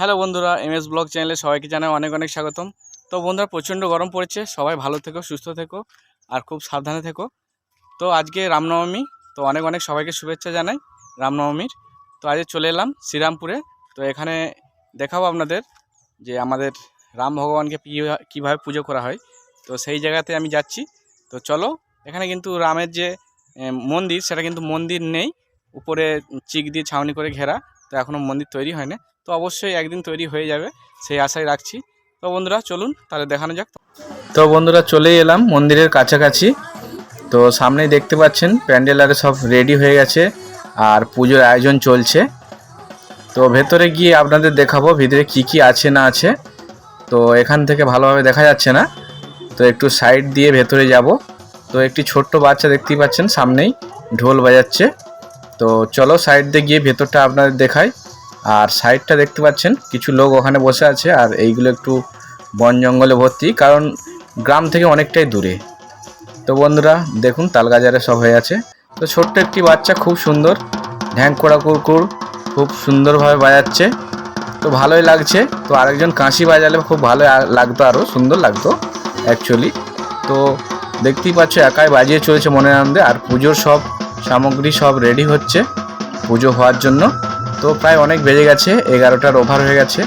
Hello বন্ধুরা M S blog চ্যানেলে সবাইকে জানাই অনেক অনেক স্বাগতম। তো বন্ধুরা, প্রচণ্ড গরম পড়েছে, সবাই ভালো থেকো, সুস্থ থেকো, আর খুব সাবধানে থেকো। তো আজকে রামনবমী, তো অনেক অনেক সবাইকে শুভেচ্ছা জানাই রামনবমীর। তো আজকে চলে এলাম শ্রীরামপুরে, তো এখানে দেখাবো আপনাদের যে আমাদের রাম ভগবানকে কীভাবে পুজো করা হয়। তো সেই জায়গাতে আমি যাচ্ছি। তো চলো, এখানে কিন্তু রামের যে মন্দির, সেটা কিন্তু মন্দির নেই। উপরে চিক দিয়ে ছাউনি করে ঘেরা, তো এখনও মন্দির তৈরি হয়নি। তো অবশ্যই একদিন তৈরি হয়ে যাবে, সেই আশাই রাখছি। তো বন্ধুরা, চলুন তাহলে দেখানো যাক। তো বন্ধুরা, চলেই এলাম মন্দিরের কাছাকাছি। তো সামনেই দেখতে পাচ্ছেন, প্যান্ডেল আরে সব রেডি হয়ে গেছে আর পুজোর আয়োজন চলছে। তো ভেতরে গিয়ে আপনাদের দেখাবো, ভিতরে কি কি আছে না আছে। তো এখান থেকে ভালোভাবে দেখা যাচ্ছে না। তো একটু সাইড দিয়ে ভেতরে যাব। তো একটি ছোট্ট বাচ্চা দেখতেই পাচ্ছেন, সামনেই ঢোল বাজাচ্ছে। তো চলো সাইড দিয়ে গিয়ে ভেতরটা আপনাদের দেখাই। আর সাইডটা দেখতে পাচ্ছেন, কিছু লোক ওখানে বসে আছে আর এইগুলো একটু বন জঙ্গলে ভর্তি, কারণ গ্রাম থেকে অনেকটাই দূরে। তো বন্ধুরা, দেখুন তালগাজারে সব হয়ে আছে। তো ছোট্ট একটি বাচ্চা, খুব সুন্দর, ঢ্যাং কোড়া কুরকুর খুব সুন্দরভাবে বাজাচ্ছে। তো ভালোই লাগছে, তো আরেকজন কাঁশি বাজালে খুব ভালো লাগতো আরও, সুন্দর লাগতো অ্যাকচুয়ালি তো দেখতেই পাচ্ছ, একাই বাজিয়ে চলেছে মনের আনন্দে, আর পুজোর সব সামগ্রী সব রেডি হচ্ছে, পুজো হওয়ার জন্য। তো প্রায় অনেক বেজে গেছে, এগারোটার ওভার হয়ে গেছে।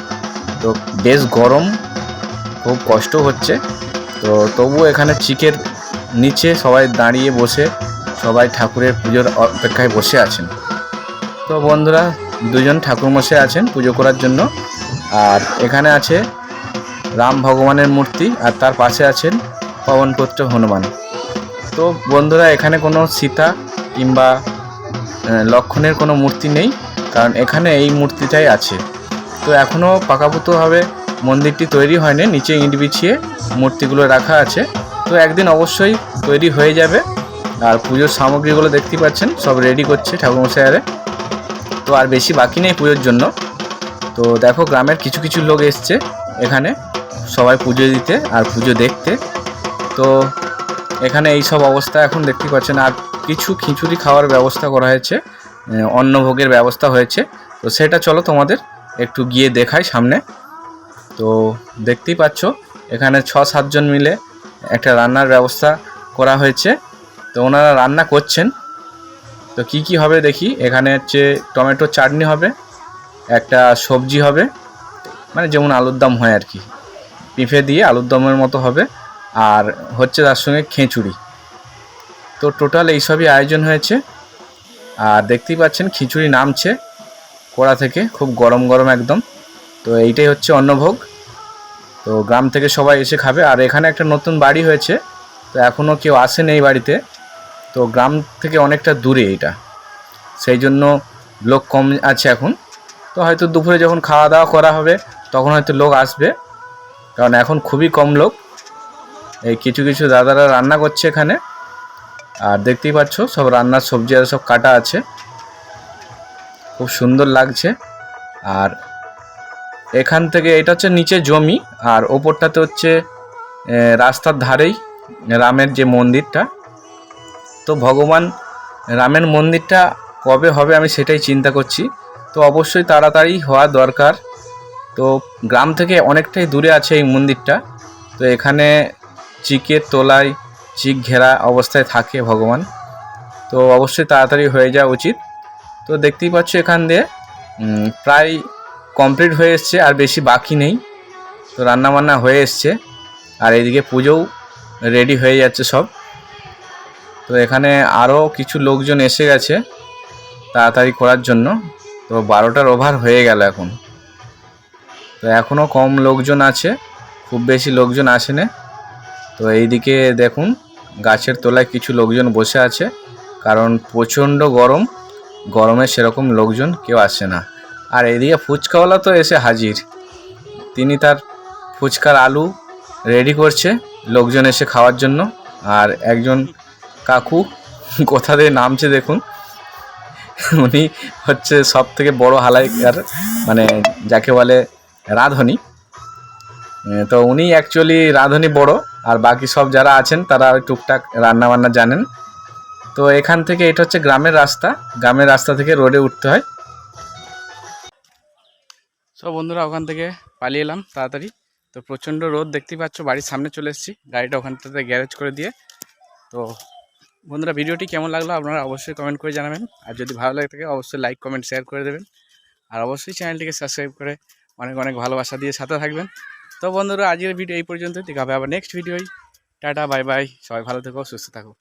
তো বেশ গরম, খুব কষ্ট হচ্ছে। তো তবুও এখানে চিকের নিচে সবাই দাঁড়িয়ে বসে, সবাই ঠাকুরের পুজোর অপেক্ষায় বসে আছেন। তো বন্ধুরা, দুজন ঠাকুরমশাই আছেন পুজো করার জন্য। আর এখানে আছে রাম ভগবানের মূর্তি আর তার পাশে আছেন পবনপুত্র হনুমান। তো বন্ধুরা, এখানে কোনো সীতা কিংবা লক্ষণের কোনো মূর্তি নেই। কারণ এখানে এই মূর্তিটাই আছে। তো এখনও পাকাপোক্তভাবে মন্দিরটি তৈরি হয়নি, নিচে ইট বিছিয়ে মূর্তিগুলো রাখা আছে। তো একদিন অবশ্যই তৈরি হয়ে যাবে। আর পুজোর সামগ্রীগুলো দেখতেই পাচ্ছেন, সব রেডি করছে ঠাকুরমশাইয়ারে। তো আর বেশি বাকি নেই পুজোর জন্য। তো দেখো গ্রামের কিছু কিছু লোক এসছে এখানে, সবাই পুজো দিতে আর পুজো দেখতে। তো এখানে এই সব অবস্থা এখন দেখতে পাচ্ছেন। আর কিছু খিচুড়ি খাওয়ার ব্যবস্থা করা হয়েছে। অন্নভোগের ব্যবস্থা হয়েছে। তো সেটা চলো তোমাদের একটু গিয়ে দেখাই সামনে। তো দেখতেই পাচ্ছ, এখানে ছ সাতজন মিলে একটা রান্নার ব্যবস্থা করা হয়েছে। তো ওনারা রান্না করছেন। তো কি কি হবে দেখি, এখানে হচ্ছে টমেটো চাটনি হবে, একটা সবজি হবে মানে যেমন আলুর দম হয় আর কি। পিঁপে দিয়ে আলুর দমের মতো হবে, আর হচ্ছে তার সঙ্গে খিচুড়ি। তো টোটাল এইসবই আয়োজন হয়েছে। আর দেখতেই পাচ্ছেন খিচুড়ি নামছে কড়া থেকে, খুব গরম গরম একদম। তো এইটাই হচ্ছে অন্নভোগ। তো গ্রাম থেকে সবাই এসে খাবে। আর এখানে একটা নতুন বাড়ি হয়েছে, তো এখনও কেউ আসেনি এই বাড়িতে। তো গ্রাম থেকে অনেকটা দূরে এটা। সেই জন্য লোক কম আছে এখন। তো হয়তো দুপুরে যখন খাওয়া দাওয়া করা হবে, তখন হয়তো লোক আসবে। কারণ এখন খুবই কম লোক। এই কিছু কিছু দাদারা রান্না করছে এখানে। আর দেখতেই পাচ্ছ, সব রান্নার সবজি আর সব কাটা আছে। খুব সুন্দর লাগছে। আর এখান থেকে এটা হচ্ছে নিচে জমি, আর ওপরটাতে হচ্ছে রাস্তার ধারেই রামের যে মন্দিরটা। তো ভগবান রামের মন্দিরটা কবে হবে আমি সেটাই চিন্তা করছি। তো অবশ্যই তাড়াতাড়ি হওয়া দরকার। তো গ্রাম থেকে অনেকটাই দূরে আছে এই মন্দিরটা। তো এখানে চিকের তোলায় চিক ঘেরা অবস্থায় থাকে ভগবান। তো অবশ্যই তাড়াতাড়ি হয়ে যাওয়া উচিত। তো দেখতেই পাচ্ছ এখান দিয়ে প্রায় কমপ্লিট হয়ে এসছে, আর বেশি বাকি নেই। তো রান্নাবান্না হয়ে এসছে, আর এইদিকে পুজোও রেডি হয়ে যাচ্ছে সব। তো এখানে আরও কিছু লোকজন এসে গেছে তাড়াতাড়ি করার জন্য। তো বারোটার ওভার হয়ে গেল এখন। তো এখনও কম লোকজন আছে, খুব বেশি লোকজন আসেনি। তো এইদিকে দেখুন, গাছের তলায় কিছু লোকজন বসে আছে, কারণ প্রচণ্ড গরম, গরমে সেরকম লোকজন কেউ আসে না। আর এইদিকে ফুচকাওয়ালা তো এসে হাজির। তিনি তার ফুচকার আলু রেডি করছে লোকজন এসে খাওয়ার জন্য। আর একজন কাকু কোথা দিয়ে নামছে দেখুন। উনি হচ্ছে সব থেকে বড় হালাইকার মানে যাকে বলে রাঁধুনি। তো উনি অ্যাকচুয়ালি রাঁধুনি বড়। আর বাকি সব যারা আছেন, তারা ওই টুকটাক রান্না বান্না জানেন। তো এখান থেকে এটা হচ্ছে গ্রামের রাস্তা। গ্রামের রাস্তা থেকে রোডে উঠতে হয়। তো বন্ধুরা, ওখান থেকে পালিয়ে এলাম তাড়াতাড়ি। তো প্রচণ্ড রোদ দেখতেই পাচ্ছ, বাড়ির সামনে চলে এসেছি। গাড়িটা ওখানটাতে গ্যারেজ করে দিয়ে। তো বন্ধুরা, ভিডিওটি কেমন লাগল আপনারা অবশ্যই কমেন্ট করে জানাবেন। আর যদি ভালো লাগে থাকে, অবশ্যই লাইক, কমেন্ট, শেয়ার করে দেবেন। আর অবশ্যই চ্যানেলটিকে সাবস্ক্রাইব করে অনেক অনেক ভালোবাসা দিয়ে সাথে থাকবেন। তো বন্ধুরা, আজকের ভিডিও এই পর্যন্ত ঠিক হবে আবার নেক্সট ভিডিওই টাটা বাই বাই সবাই ভালো থেকো, সুস্থ থাকো।